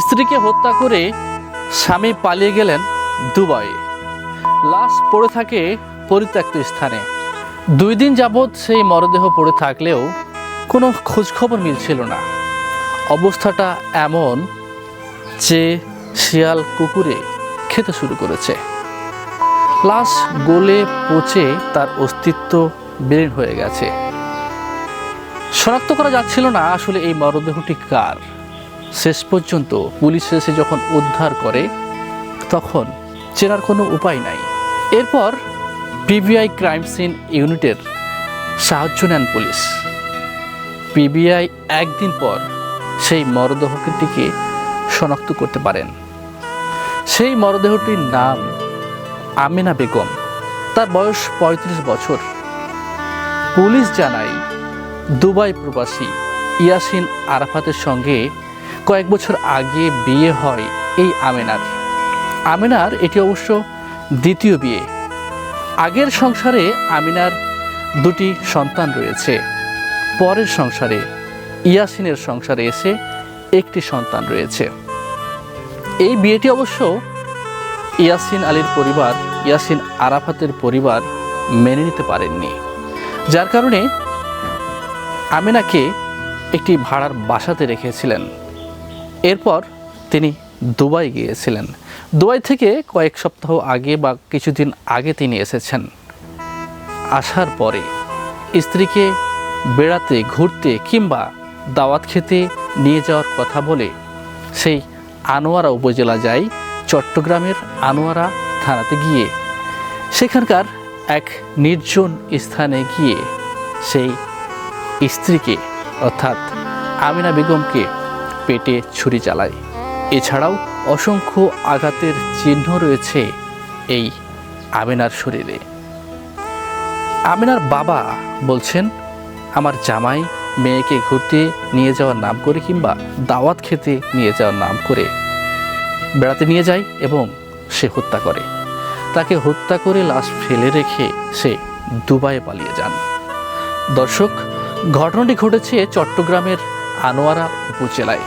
স্ত্রীকে হত্যা করে স্বামী পালিয়ে গেলেন দুবাইয়ে লাশ পড়ে থাকে পরিত্যক্ত স্থানে। দুই দিন যাবৎ সেই মরদেহ পড়ে থাকলেও কোনো খোঁজখবর মিলছিল না। অবস্থাটা এমন যে শিয়াল কুকুরে খেতে শুরু করেছে। লাশ গলে পচে তার অস্তিত্ব বিলীন হয়ে গেছে। শনাক্ত করা যাচ্ছিল না আসলে এই মরদেহটি কার। শেষ পর্যন্ত পুলিশ এসে যখন উদ্ধার করে, তখন চেনার কোনো উপায় নাই। এরপর পিবিআই ক্রাইম সিন ইউনিটের সাহায্য নেন পুলিশ। পিবিআই একদিন পর সেই মরদেহটিকে শনাক্ত করতে পারেন। সেই মরদেহটির নাম আমিনা বেগম। তার বয়স ৩৫ বছর। পুলিশ জানায়, দুবাই প্রবাসী ইয়াসিন আরাফাতের সঙ্গে কয়েক বছর আগে বিয়ে হয় এই আমেনার। আমিনার এটি অবশ্য দ্বিতীয় বিয়ে। আগের সংসারে আমিনার দুটি সন্তান রয়েছে। পরের সংসারে ইয়াসিনের সংসারে এসে একটি সন্তান রয়েছে। এই বিয়েটি অবশ্য ইয়াসিন আলীর পরিবার, ইয়াসিন আরাফাতের পরিবার মেনে নিতে পারেননি। যার কারণে আমিনাকে একটি ভাড়ার বাসাতে রেখেছিলেন। এরপর তিনি দুবাই গিয়েছিলেন। দুবাই থেকে কয়েক সপ্তাহ আগে বা কিছুদিন আগে তিনি এসেছেন। আসার পরে স্ত্রীকে বেড়াতে, ঘুরতে কিংবা দাওয়াত খেতে নিয়ে যাওয়ার কথা বলে সেই আনোয়ারা উপজেলা যায় চট্টগ্রামের আনোয়ারা থানাতে গিয়ে। সেখানকার এক নির্জন স্থানে গিয়ে সেই স্ত্রীকে, অর্থাৎ আমিনা বেগমকে পেটে ছুরি চালায়। এছাড়াও অসংখ্য আঘাতের চিহ্ন রয়েছে এই আমিনার শরীরে। আমিনার বাবা বলছেন, আমার জামাই মেয়েকে ঘুরতে নিয়ে যাওয়ার নাম করে কিংবা দাওয়াত খেতে নিয়ে যাওয়ার নাম করে বেড়াতে নিয়ে যায় এবং সে হত্যা করে। তাকে হত্যা করে লাশ ফেলে রেখে সে দুবাইয়ে পালিয়ে যান। দর্শক, ঘটনাটি ঘটেছে চট্টগ্রামের আনোয়ারা উপজেলায়।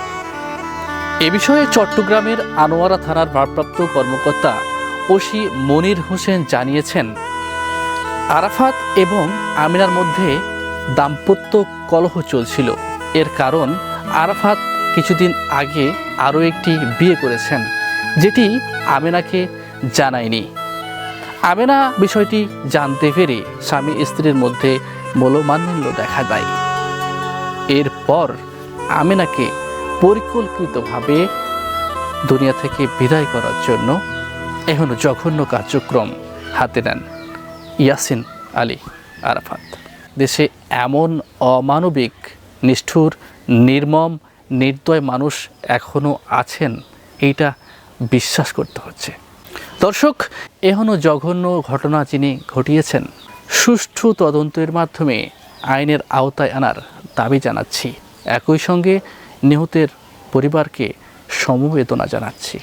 এ বিষয়ে চট্টগ্রামের আনোয়ারা থানার ভারপ্রাপ্ত কর্মকর্তা ওসি মনির হোসেন জানিয়েছেন, আরাফাত এবং আমিনার মধ্যে দাম্পত্য কলহ চলছিল। এর কারণ, আরাফাত কিছুদিন আগে আরও একটি বিয়ে করেছেন, যেটি আমিনাকে জানায়নি। আমেনা বিষয়টি জানতে পেরে স্বামী স্ত্রীর মধ্যে মূল্যমান্যল্য দেখা দেয়। এরপর আমেনাকে পরিকল্পিতভাবে দুনিয়া থেকে বিদায় করার জন্য এখন জঘন্য কার্যক্রম হাতে নেন ইয়াসিন আলী আরাফাত। দেশে এমন অমানবিক, নিষ্ঠুর, নির্মম, নির্দয় মানুষ এখনও আছেন, এইটা বিশ্বাস করতে হচ্ছে। দর্শক এখনও জঘন্য ঘটনা যিনি ঘটিয়েছেন, সুষ্ঠু তদন্তের মাধ্যমে আইনের আওতায় আনার দাবি জানাচ্ছি। একই সঙ্গে নিহতের পরিবারকে সমবেদনা জানাচ্ছি।